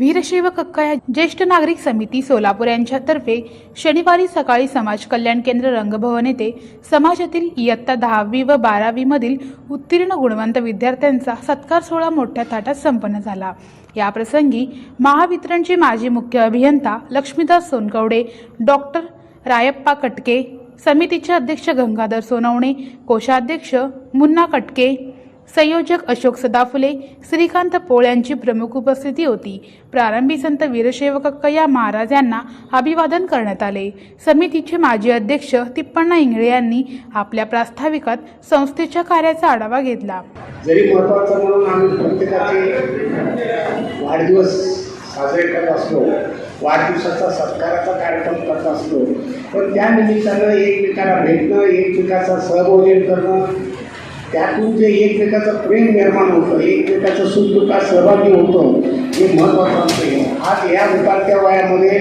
वीरशैव कक्का या ज्येष्ठ नागरिक समिती सोलापूर यांच्यातर्फे शनिवारी सकाळी समाज कल्याण केंद्र रंगभवन येथे समाजातील इयत्ता दहावी व बारावी मधील उत्तीर्ण गुणवंत विद्यार्थ्यांचा सत्कार सोहळा मोठ्या थाटात संपन्न झाला. याप्रसंगी महावितरणचे माजी मुख्य अभियंता लक्ष्मीदास सोनकवडे डॉक्टर रायप्पा कटके समितीचे अध्यक्ष गंगाधर सोनवणे कोषाध्यक्ष मुन्ना कटके संयोजक अशोक सदाफुले श्रीकांत पोळ यांची प्रमुख उपस्थिती होती. प्रारंभी संत वीरशैवकक्कया महाराज यांना अभिवादन करण्यात आले. समितीचे माजी अध्यक्ष तिप्पण्णा इंगळे यांनी आपल्या प्रास्ताविकात संस्थेच्या कार्याचा आढावा घेतला. जरी महत्त्वाचं म्हणून आम्ही प्रत्येकाचे वाढदिवस साजरे करत असलो वाढदिवसाचा सत्काराचा कार्यक्रम करत असलो पण त्या निमित्तानं एकमेकाला भेटणं एकमेकाचा सहभोजन करणं त्यातून जे एकमेकाचं प्रेम निर्माण होतं एकमेकाचं सुखदुःखात सहभागी होतं हे महत्त्वाचं आहे. आज या उतारत्या वयामध्ये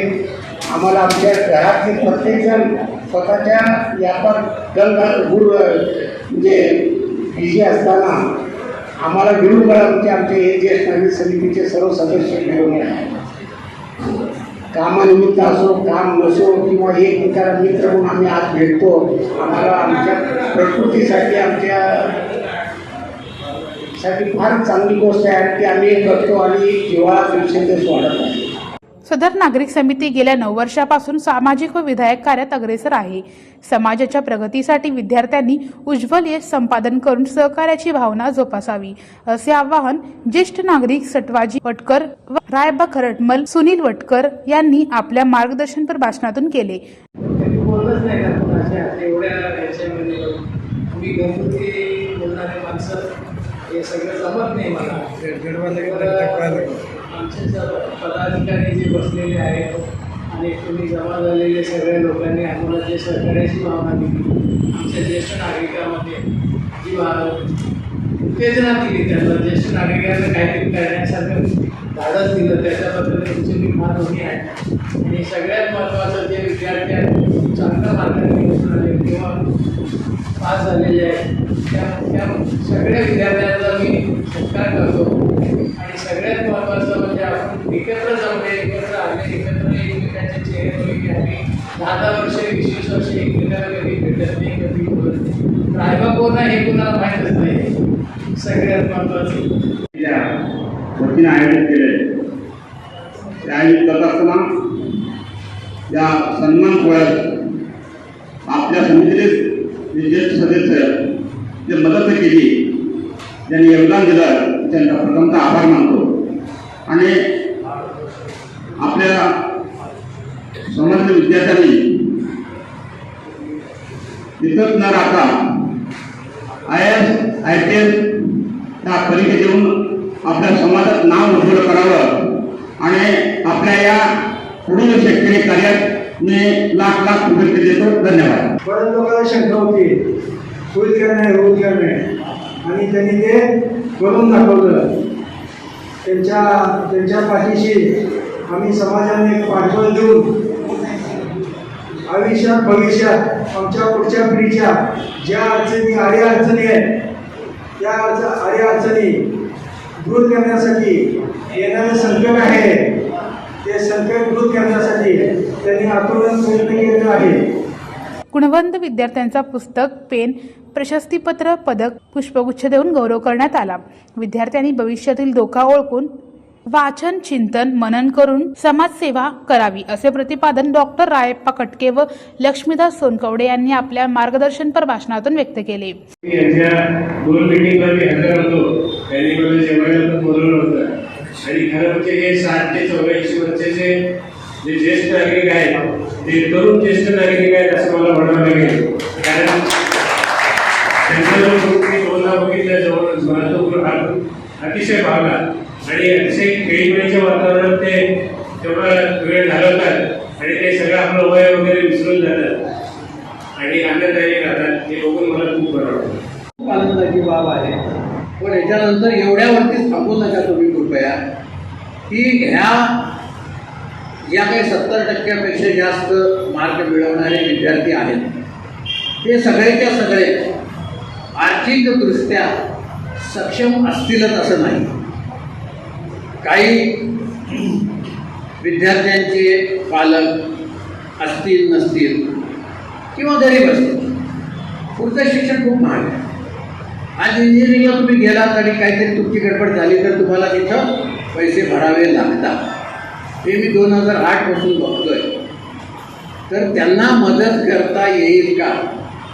आम्हाला आमच्या घरातले प्रत्येकजण स्वतःच्या व्यापार गल गुरु म्हणजे बिझी असताना आम्हाला मिळून आमचे आमचे हे ज्येष्ठ नागरिक समितीचे सर्व सदस्य मिळवले येतात. कामानिमित्त असो काम नसो किंवा एकमेकाला मित्र म्हणून आम्ही आज भेटतो. आम्हाला आमच्या प्रकृतीसाठी आमच्या साठी फार चांगली गोष्ट आहे की आम्ही करतो आणि जेव्हा दिवसेंदिवस वाढत आहे. सदर नागरिक समिती गेल्या नऊ वर्षापासून सामाजिक व विधायक कार्यात अग्रेसर आहे. समाजाच्या प्रगतीसाठी विद्यार्थ्यांनी उज्ज्वल यश संपादन करून सहकार्याची भावना जोपासावी असे आवाहन ज्येष्ठ नागरिक सटवाजी वटकर व रायबा खरटमल सुनील वटकर यांनी आपल्या मार्गदर्शनपर भाषणातून केले. हे सगळं जमत नाही मला. तर आमचे सर्व पदाधिकारी जे बसलेले आहेत आणि तुम्ही जमा झालेले सगळ्या लोकांनी आम्हाला जे सहकार्याची भावना दिली आमच्या ज्येष्ठ नागरिकामध्ये जी उत्तेजना दिली त्यांना ज्येष्ठ नागरिकांना काहीतरी करण्यासारखं धाडस दिलं त्याच्याबद्दल तुमचे मी फार दोन्ही आहे. आणि सगळ्यात महत्त्वाचं जे विद्यार्थी आहेत चांगल्या मार्गाने आले किंवा पास झालेले आहेत त्या त्या सगळ्या विद्यार्थ्यांचा मी सत्कार करतो. सगळ्यात महत्त्वाचं म्हणजे आपण एकत्र जमले एकत्र आले एकत्र एकमेकांचे चेहरे बघितले आम्ही दहा दहा वर्ष वीस वीस वर्ष एकमेकांना कधी भेटत नाही कधी बोलत नाही. रायबा कोण आहे हे कुणाला माहीतच नाही. सगळ्यात महत्त्वाचं. या वतीने आयोजित केले ते आयोजित करत असताना या सन्मान सोहळ्यात आपल्या समितीचे जे ज्येष्ठ सदस्य जे मदत केली ज्यांनी योगदान दिलं त्यांचा प्रथमतः आभार मानतो. आणि आपल्या समर्थ विद्यार्थ्यांनी तिथंच न राहता I S I T S त्या परीक्षेत येऊन आपल्या समाजात नाव उज्ज्वल करावं आणि आपल्या या पुढील शैक्षणिक कार्यात मी लाख लाख शुभेच्छा देतो. धन्यवाद. बऱ्याच लोकांना शंका होती होईल करणे होईल नाही? आणि त्यांनी ते करून दाखवलं. त्यांच्या त्यांच्या पाठीशी आम्ही समाजाने पाठबळ देऊन आयुष्यात भविष्यात आमच्या पुढच्या पिढीच्या ज्या अडचणी आर्या अडचणी आहेत त्या अडच आर्या अडचणी दूर करण्यासाठी येणारे संकट आहे. ते संकट दूर करण्यासाठी त्यांनी आतून प्रयत्न केलेला आहे. गुणवंत विद्यार्थ्यांचा पुस्तक पेन प्रशस्तीपत्र पदक पुष्पगुच्छ देऊन गौरव करण्यात आला. विद्यार्थ्यांनी भविष्यातील धोका ओळखून वाचन चिंतन मनन करून समाजसेवा करावी असे प्रतिपादन डॉक्टर रायप्पा कटके व लक्ष्मीदास सोनकवडे यांनी आपल्या मार्गदर्शनपर भाषणातून व्यक्त केले. आणि खरं म्हणजे हे साठ ते चौऱ्याऐंशी वर्षाचे जे ज्येष्ठ नागरिक आहेत ते तरुण ज्येष्ठ नागरिक आहेत असं मला म्हणावं लागेल. कारण अतिशय भावना. आणि अतिशय खेळीमेळीच्या वातावरणात ते तेवढा वेळ घालवतात. आणि ते सगळं आपलं वय वगैरे विसरून जातात. आणि आनंदाने राहतात हे बघून मला खूप बरं वाटतं. खूप आनंदाची बाब आहे. पण याच्यानंतर एवढ्यावरतीच थांबू नका तुम्ही कृपया की ह्या या काही सत्तर टक्क्यापेक्षा जास्त मार्क मिळवणारे विद्यार्थी आहेत. ते सगळेच्या सगळे आर्थिकदृष्ट्या सक्षम असतीलच असं नाही. काही विद्यार्थ्यांचे पालक असतील नसतील किंवा गरीब असतील पुढचं शिक्षण खूप महाग आहे. आज इंजिनिअरिंगला तुम्ही गेलात आणि काहीतरी तुमची गडबड झाली तर तुम्हाला तिथं पैसे भरावे लागतात. हे मी दोन हजार आठपासून बघतोय. तर त्यांना मदत करता येईल का?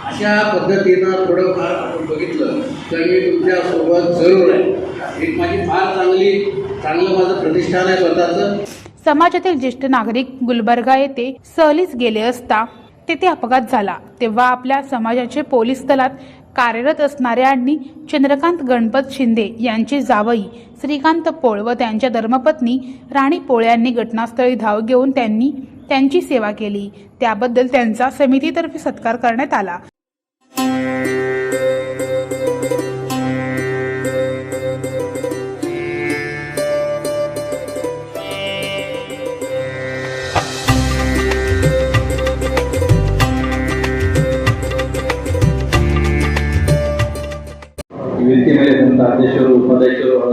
अशा पद्धतीनं थोडंफार आपण बघितलं तर मी तुमच्यासोबत जरूर आहे. एक माझी फार चांगली चांगलं माझं प्रतिष्ठान आहे स्वतःचं. समाजातील ज्येष्ठ नागरिक गुलबर्गा येथे सहलीस गेले असता तेथे अपघात झाला. तेव्हा आपल्या समाजाचे पोलीस दलात कार्यरत असणाऱ्या आणि चंद्रकांत गणपत शिंदे यांचे जावई श्रीकांत पोळ व त्यांच्या धर्मपत्नी राणी पोळ यांनी घटनास्थळी धाव घेऊन त्यांनी त्यांची सेवा केली. त्याबद्दल त्यांचा समितीतर्फे सत्कार करण्यात आला. ಅಧ್ಯಕ್ಷರು ಉಪಾಧ್ಯಕ್ಷರು ಹಾಗೂ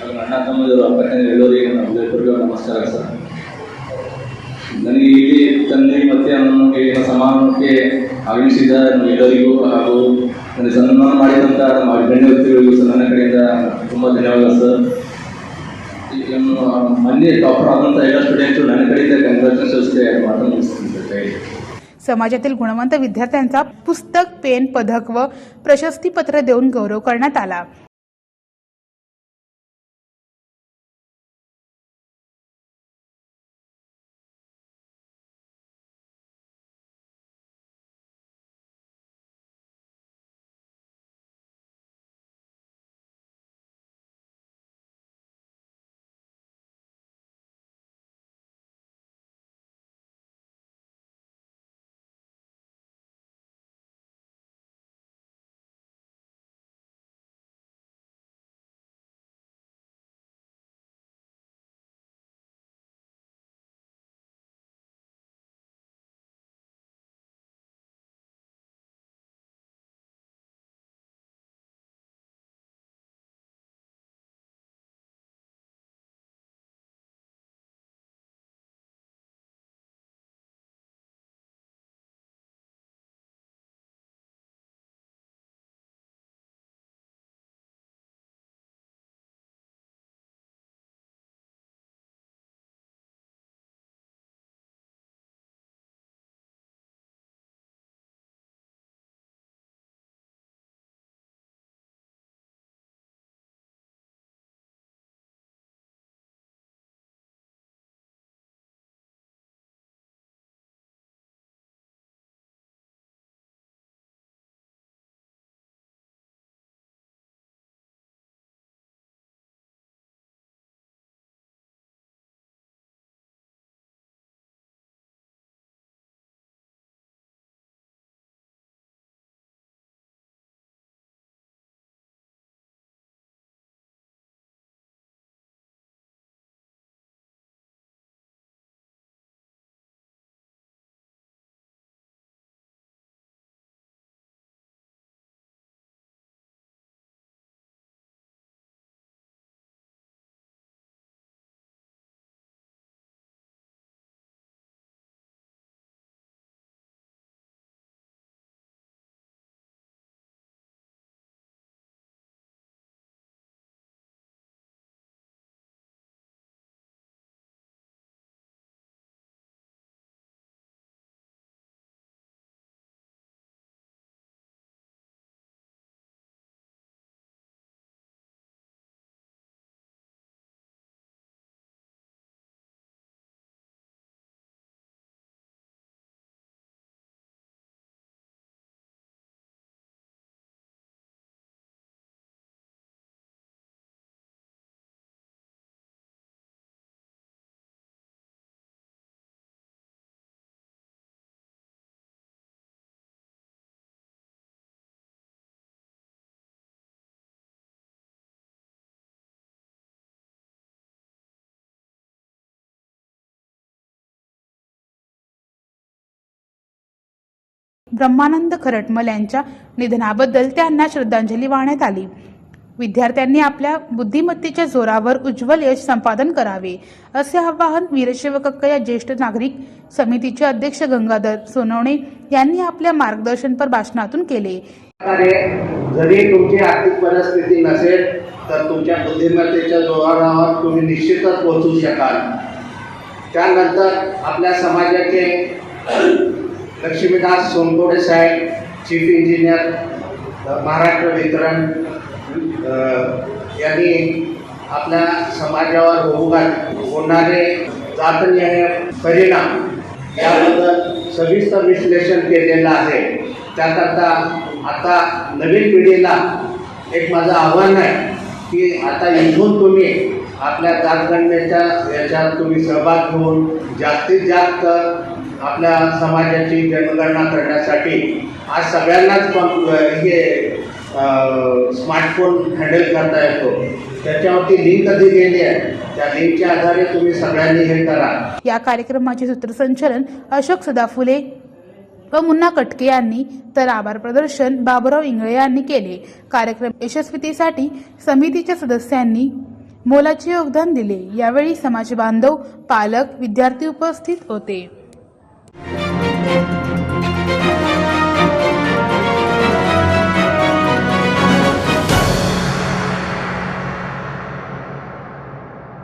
ಅದನ್ನು ಅಣ್ಣ ತಮ್ಮದರು ಅಕ್ಕ ಎಲ್ಲರಿಗೆ ನಮ್ಮೆಲ್ಲರಿಗೂ ನಮಸ್ಕಾರ ಸರ್. ನನಗೆ ಇಲ್ಲಿ ತಂದೆ ಮತ್ತೆ ನಮಗೆ ಸಮಾರಂಭಕ್ಕೆ ಆಗಮಿಸಿದ ಎಲ್ಲರಿಗೂ ಹಾಗೂ ನನಗೆ ಸನ್ಮಾನ ಮಾಡಿದಂಥ ನಮ್ಮ ಗಣ್ಯ ವ್ಯಕ್ತಿಗಳಿಗೂ ಸಹ ನನ್ನ ಕಡೆಯಿಂದ ತುಂಬ ಧನ್ಯವಾದ ಸರ್. ನಮ್ಮ ಮೊನ್ನೆ ಟಾಪರ್ ಆದಂಥ ಎಲ್ಲ ಸ್ಟೂಡೆಂಟ್ಸು ನನ್ನ ಕಡೆಯಿಂದ ಕಂಗ್ರಾಚುಲೇಷನ್ಸ್ಗೆ ಮಾತನ್ನು समाजातील गुणवंत विद्यार्थ्यांचा पुस्तक पेन पदक व प्रशस्तीपत्र देऊन गौरव करण्यात आला. ब्रह्मानंद खरटमल यांच्या निधनाबद्दल त्यांना श्रद्धांजली वाहण्यात आली. विद्यार्थ्यांनी आपल्या बुद्धिमत्तेच्या जोरावर उज्ज्वल यश संपादन करावे असे आवाहन वीरशैवकक्क या ज्येष्ठ नागरिक समितीचे अध्यक्ष गंगाधर सोनवणे यांनी आपल्या मार्गदर्शनपर भाषणातून केले. जरी तुमची आर्थिक परिस्थिती नसेल तर तुमच्या बुद्धिमत्तेच्या जोरावर तुम्ही निश्चितच पोहोचू शकाल. त्यानंतर आपल्या समाजाचे लक्ष्मीदास सोनकोडे साहेब चीफ इंजिनियर महाराष्ट्र वितरण यांनी आपल्या समाजावर होऊ होणारे जातनीय परिणाम याबद्दल सविस्तर विश्लेषण केलेलं आहे. त्याकरता आता नवीन पिढीला एक माझं आव्हान आहे की आता इथून तुम्ही आपल्या जातगणनेच्या याच्यात तुम्ही सहभाग घेऊन जास्तीत जास्त आपल्या समाजाची जनगणना करण्यासाठी आज सगळ्यांनाच हे स्मार्टफोन हँडल करता येतो. त्याच्यावरती लिंक दिलेली आहे? त्या लिंकच्या आधारे तुम्ही सगळ्यांनी हे करा. या कार्यक्रमाचे सूत्रसंचालन अशोक सदाफुले व मुन्ना कटके यांनी तर आभार प्रदर्शन बाबुराव इंगळे यांनी केले. कार्यक्रम यशस्वीतेसाठी समितीच्या सदस्यांनी मोलाचे योगदान दिले. यावेळी समाज बांधव पालक विद्यार्थी उपस्थित होते. Thank you.